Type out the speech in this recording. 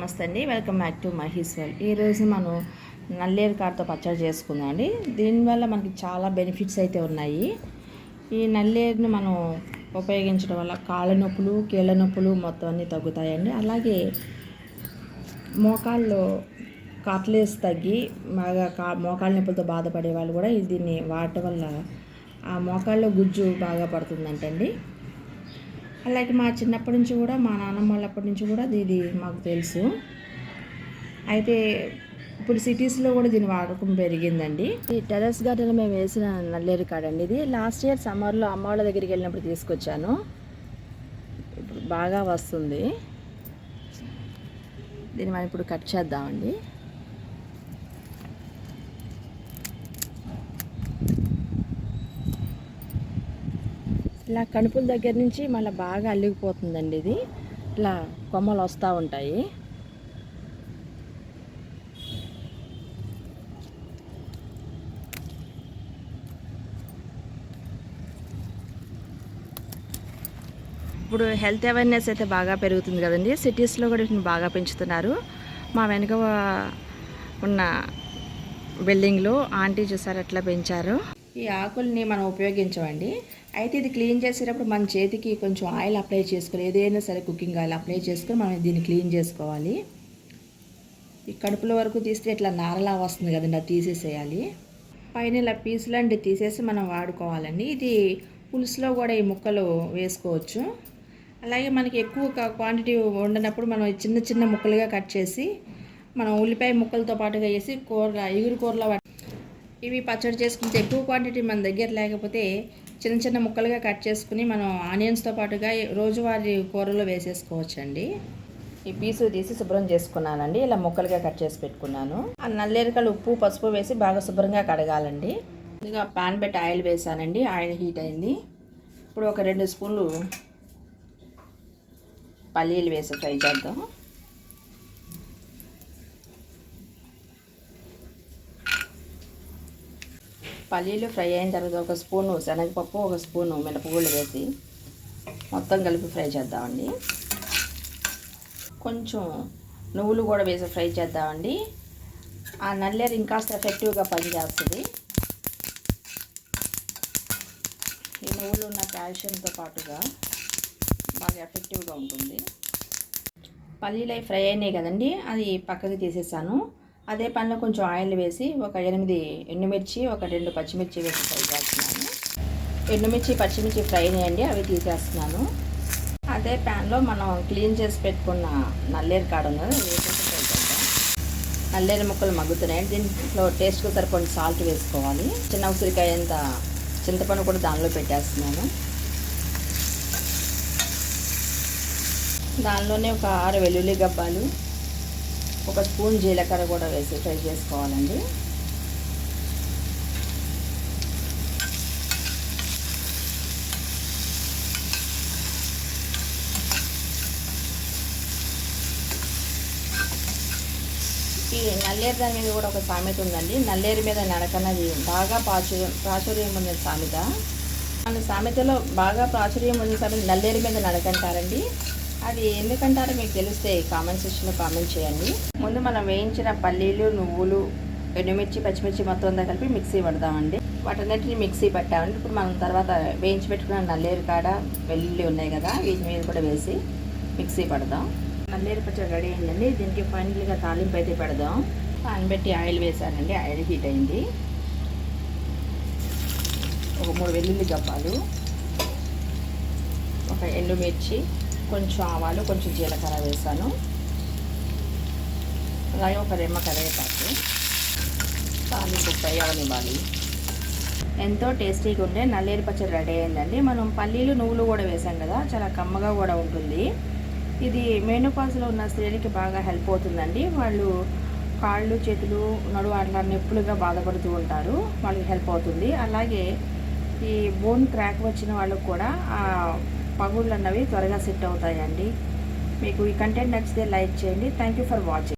నమస్తే అండి. Welcome back to Maheshwar ఈరోజు మనం నల్లేరు కాడతో పచ్చడి చేసుకుందాం అండి. దీనివల్ల మనకి చాలా బెనిఫిట్స్ అయితే ఉన్నాయి. ఈ నల్లేరుని మనం ఉపయోగించడం వల్ల కాళ్ళ నొప్పులు కీళ్ళ నొప్పులు మొత్తం అన్నీ తగ్గుతాయండి. అలాగే మోకాల్లో కాట్లేస్ తగ్గి బాగా కా మోకాళ్ళ నొప్పులతో బాధపడే వాళ్ళు కూడా దీన్ని వాడటం వల్ల ఆ మోకాళ్ళలో గుజ్జు బాగా పడుతుందంటండి. అలాగే మా చిన్నప్పటి నుంచి కూడా మా నాన్నమ్మ వాళ్ళప్పటి నుంచి కూడా ఇది మాకు తెలుసు. అయితే ఇప్పుడు సిటీస్లో కూడా దీని వాడకం పెరిగిందండి. ఈ టెర్రస్ గార్డెన్ మేము వేసిన నల్లేరు కాడండి ఇది. లాస్ట్ ఇయర్ సమ్మర్లో అమ్మ వాళ్ళ దగ్గరికి వెళ్ళినప్పుడు తీసుకొచ్చాను. ఇప్పుడు బాగా వస్తుంది. దీన్ని మనం ఇప్పుడు కట్ చేద్దామండి. ఇలా కణుపుల దగ్గర నుంచి మళ్ళీ బాగా అల్లిగిపోతుందండి ఇది. ఇలా కొమ్మలు వస్తూ ఉంటాయి. ఇప్పుడు హెల్త్ అవేర్నెస్ అయితే బాగా పెరుగుతుంది కదండి. సిటీస్లో కూడా వీటిని బాగా పెంచుతున్నారు. మా వెనుక ఉన్న బిల్డింగ్లో ఆంటీ చూసారు ఎట్లా పెంచారు. ఈ ఆకుల్ని మనం ఉపయోగించమండి అయితే ఇది క్లీన్ చేసేటప్పుడు మన చేతికి కొంచెం ఆయిల్ అప్లై చేసుకోవాలి. ఏదైనా సరే కుకింగ్ ఆయిల్ అప్లై చేసుకొని మనం దీన్ని క్లీన్ చేసుకోవాలి. ఈ కడుపుల వరకు తీస్తే ఇట్లా నారలా వస్తుంది కదండి అది తీసేసేయాలి. పైన ఇలా పీసులండి తీసేసి మనం వాడుకోవాలండి. ఇది పులుసులో కూడా ఈ ముక్కలు వేసుకోవచ్చు. అలాగే మనకి ఎక్కువ క్వాంటిటీ వండినప్పుడు మనం చిన్న చిన్న ముక్కలుగా కట్ చేసి మనం ఉల్లిపాయ ముక్కలతో పాటుగా వేసి కూర ఇగురు కూరలో ఇవి పచ్చడి చేసుకుంటే ఎక్కువ క్వాంటిటీ మన దగ్గర లేకపోతే చిన్న చిన్న ముక్కలుగా కట్ చేసుకుని మనం ఆనియన్స్తో పాటుగా రోజువారీ కూరలో వేసేసుకోవచ్చండి. ఈ పీసు తీసి శుభ్రం చేసుకున్నానండి. ఇలా ముక్కలుగా కట్ చేసి పెట్టుకున్నాను. ఆ నల్లేరికలు ఉప్పు పసుపు వేసి బాగా శుభ్రంగా కడగాలండి. ముందుగా పాన్ పెట్టి ఆయిల్ వేసానండి. ఆయిల్ హీట్ అయింది. ఇప్పుడు ఒక రెండు స్పూన్లు పల్లీలు వేసి ఫ్రై చేద్దాం. పల్లీలు ఫ్రై అయిన తర్వాత ఒక స్పూను శనగపప్పు ఒక స్పూను మినపగుళ్ళు వేసి మొత్తం కలిపి ఫ్రై చేద్దామండి. కొంచెం నువ్వులు కూడా వేసి ఫ్రై చేద్దామండి. ఆ నల్లేరు ఇంకాస్త ఎఫెక్టివ్గా పనిచేస్తుంది. ఈ నువ్వులు ఉన్న కాల్షియంతో పాటుగా బాగా ఎఫెక్టివ్గా ఉంటుంది. పల్లీలు ఫ్రై అయినాయి కదండి అది పక్కకి తీసేసాను. అదే పనిలో కొంచెం ఆయిల్ వేసి ఒక ఎనిమిది ఎండుమిర్చి ఒక రెండు పచ్చిమిర్చి వేసి ఫ్రై చేస్తున్నాను. ఎండుమిర్చి పచ్చిమిర్చి ఫ్రై చేయండి అవి తీసేస్తున్నాను. అదే ప్యాన్లో మనం క్లీన్ చేసి పెట్టుకున్న నల్లేరు కాడ వేసేసి ఫ్రై చేద్దాం. నల్లేరు ముక్కలు మగ్గుతున్నాయి. దీంట్లో టేస్ట్కి సరిపడిన సాల్ట్ వేసుకోవాలి. చిన్న ఉసిరికాయ అంత చింతపండు కూడా దానిలో పెట్టేస్తున్నాను. దానిలోనే ఒక ఆరు వెల్లుల్లి గబ్బాలు ఒక స్పూన్ జీలకర్ర కూడా వేసి ఫ్రై చేసుకోవాలండి. ఈ నల్లేరు దాని మీద కూడా ఒక సామెత ఉందండి. నల్లేరు మీద నడకన్నది బాగా ప్రాచుర్యం ప్రాచుర్యం ఉన్న సామెత. మన సామెతలో బాగా ప్రాచుర్యం ఉన్న సామెత నల్లేరు మీద నడకంటారండి అది ఎందుకంటారో మీకు తెలిస్తే కామెంట్ సెక్షన్లో కామెంట్ చేయండి. ముందు మనం వేయించిన పల్లీలు నువ్వులు ఎండుమిర్చి పచ్చిమిర్చి మొత్తం అంతా కలిపి మిక్సీ పడదామండి వాటన్నిటిని మిక్సీ పట్టామండి. ఇప్పుడు మనం తర్వాత వేయించి పెట్టుకున్న నల్లేరు కాడ వెల్లుల్లి ఉన్నాయి కదా వీటి మీద కూడా వేసి మిక్సీ పడదాం. నల్లేరు పచ్చడి రెడీ అయిందండి. దీనికి ఫైనల్గా తాలింపు అయితే పెడదాం. పాన్ పెట్టి ఆయిల్ వేసానండి. ఆయిల్ హీట్ అయింది. ఒక మూడు వెల్లుల్లి గప్పాలు ఒక ఎండుమిర్చి కొంచెం ఆవాలు కొంచెం జీలకర్ర వేసాను. అలాగే ఒక రెమ్మ కరివేపాకు. తాలింపు ఫ్రై అవనివ్వాలి. ఎంతో టేస్టీగా ఉండే నల్లేరు పచ్చడి రెడీ అయిందండి. మనం పల్లీలు నువ్వులు కూడా వేసాం కదా చాలా కమ్మగా కూడా ఉంటుంది. ఇది మేనుపాసులో ఉన్న స్త్రీలకి బాగా హెల్ప్ అవుతుందండి. వాళ్ళు కాళ్ళు చేతులు నడువు అట్లా నొప్పులుగా బాధపడుతూ ఉంటారు. వాళ్ళకి హెల్ప్ అవుతుంది. అలాగే ఈ బోన్ క్రాక్ వచ్చిన వాళ్ళకు కూడా పగుళ్ళు అన్నవి త్వరగా సెట్ అవుతాయండి. మీకు ఈ కంటెంట్ నచ్చితే లైక్ చేయండి. Thank you for watching